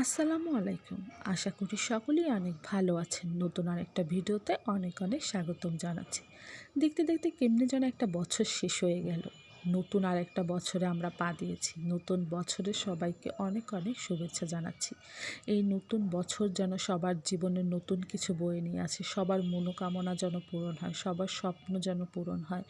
আসসালামু আলাইকুম। আশা করি সকলেই অনেক ভালো আছেন। নতুন আর একটা ভিডিওতে অনেক অনেক স্বাগতম জানাচ্ছি। দেখতে দেখতে কেমনি যেন একটা বছর শেষ হয়ে গেল। নতুন আর একটা বছরে আমরা পা দিয়েছি। নতুন বছরে সবাইকে অনেক অনেক শুভেচ্ছা জানাচ্ছি। এই নতুন বছর যেন সবার জীবনে নতুন কিছু বয়ে নিয়ে আসে, সবার মনোকামনা যেন পূরণ হয়, সবার স্বপ্ন যেন পূরণ হয়।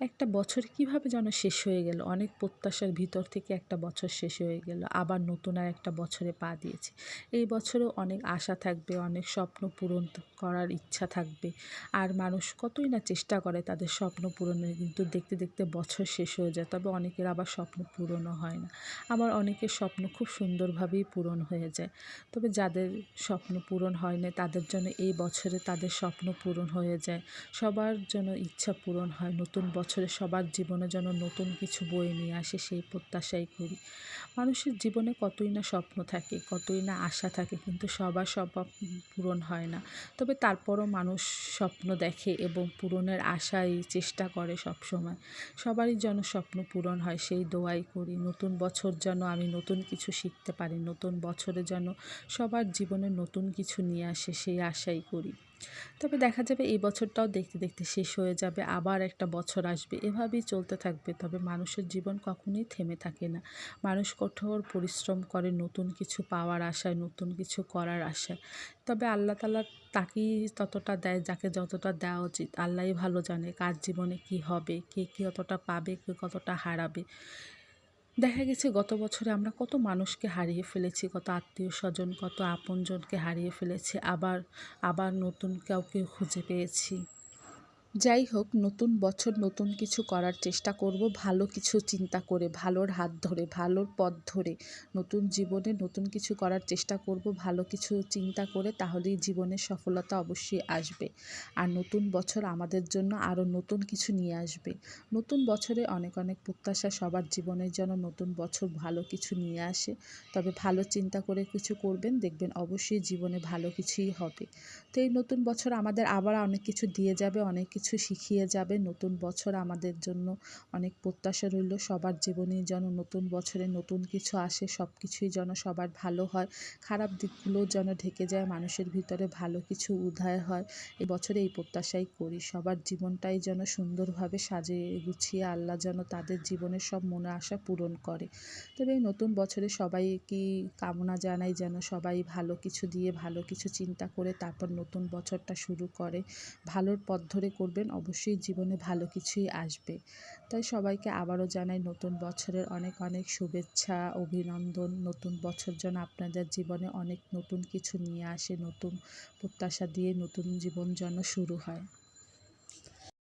একটা বছর কীভাবে যেন শেষ হয়ে গেল? অনেক প্রত্যাশার ভিতর থেকে একটা বছর শেষ হয়ে গেল। আবার নতুন আর একটা বছরে পা দিয়েছি। এই বছরেও অনেক আশা থাকবে, অনেক স্বপ্ন পূরণ করার ইচ্ছা থাকবে। আর মানুষ কতই না চেষ্টা করে তাদের স্বপ্ন পূরণের, কিন্তু দেখতে দেখতে বছর শেষ হয়ে যায়, তবে অনেকের আবার স্বপ্ন পূরণও হয় না। আবার অনেকের স্বপ্ন খুব সুন্দরভাবেই পূরণ হয়ে যায়। তবে যাদের স্বপ্ন পূরণ হয় না তাদের জন্য এই বছরে তাদের স্বপ্ন পূরণ হয়ে যায়। সবার জন্য ইচ্ছা পূরণ হয়, নতুন বছর বছরে সবার জীবনে যেন নতুন কিছু বয়ে নিয়ে আসে, সেই প্রত্যাশাই করি। মানুষের জীবনে কতই না স্বপ্ন থাকে, কতই না আশা থাকে, কিন্তু সবার সব পূরণ হয় না। তবে তারপরও মানুষ স্বপ্ন দেখে এবং পূরণের আশাই চেষ্টা করে সব সময় সবারই যেন স্বপ্ন পূরণ হয়, সেই দোয়াই করি। নতুন বছর যেন আমি নতুন কিছু শিখতে পারি, নতুন বছরে যেন সবার জীবনে নতুন কিছু নিয়ে আসে, সেই আশাই করি। তবে দেখা যাবে এই বছরটাও দেখতে দেখতে শেষ হয়ে যাবে, আবার একটা বছর আসবে। এভাবেই চলতে থাকবে, তবে মানুষের জীবন কখনোই থেমে থাকে না। মানুষ কঠোর পরিশ্রম করে, নতুন কিছু পাওয়ার আশায়, নতুন কিছু করার আশায়। তবে আল্লাহ তালা তাকেই ততটা দেয়, যাকে যতটা দেওয়া উচিত, আল্লাহই ভালো জানে কার জীবনে কি হবে, কে কী কতটা পাবে, কে কতটা হারাবে। দেখা গেছে গত বছরে আমরা কত মানুষকে হারিয়ে ফেলেছি, কত আত্মীয় স্বজন, কত আপনজনকে হারিয়ে ফেলেছি, আবার আবার নতুন কাউকে খুঁজে পেয়েছি। যাই হোক, নতুন বছর নতুন কিছু করার চেষ্টা করব। ভালো কিছু চিন্তা করে, ভালোর হাত ধরে, ভালোর পথ ধরে নতুন জীবনে নতুন কিছু করার চেষ্টা করব, ভালো কিছু চিন্তা করে তাহলেই জীবনের সফলতা অবশ্যই আসবে। আর নতুন বছর আমাদের জন্য আরও নতুন কিছু নিয়ে আসবে। নতুন বছরে অনেক অনেক প্রত্যাশা সবার জীবনের জন্য নতুন বছর ভালো কিছু নিয়ে আসে। তবে ভালো চিন্তা করে কিছু করবেন, দেখবেন অবশ্যই জীবনে ভালো কিছুই হবে। তো এই নতুন বছর আমাদের আবার অনেক কিছু দিয়ে যাবে, অনেক কিছু কিছু শিখিয়ে যাবে। নতুন বছর আমাদের জন্য অনেক প্রত্যাশা রইল। সবার জীবনে যেন নতুন বছরে নতুন কিছু আসে সব কিছুই যেন সবার ভালো হয়। খারাপ দিকগুলো যেন ঢেকে যায়, মানুষের ভিতরে ভালো কিছু উদয় হয়। এই বছরে এই প্রত্যাশাই করি। সবার জীবনটাই যেন সুন্দরভাবে সাজিয়ে গুছিয়ে আল্লাহ যেন তাদের জীবনের সব মনে আশা পূরণ করে। তবে এই নতুন বছরে সবাইকে কামনা জানাই যেন সবাই ভালো কিছু দিয়ে, ভালো কিছু চিন্তা করে, তারপর নতুন বছরটা শুরু করে। ভালোর পথ ধরে করবেন, অবশ্যই জীবনে ভালো কিছুই আসবে। তাই সবাইকে আবারও জানাই নতুন বছরের অনেক অনেক শুভেচ্ছা, অভিনন্দন। নতুন বছর যেন আপনাদের জীবনে অনেক নতুন কিছু নিয়ে আসে, নতুন প্রত্যাশা দিয়ে নতুন জীবন যেন শুরু হয়।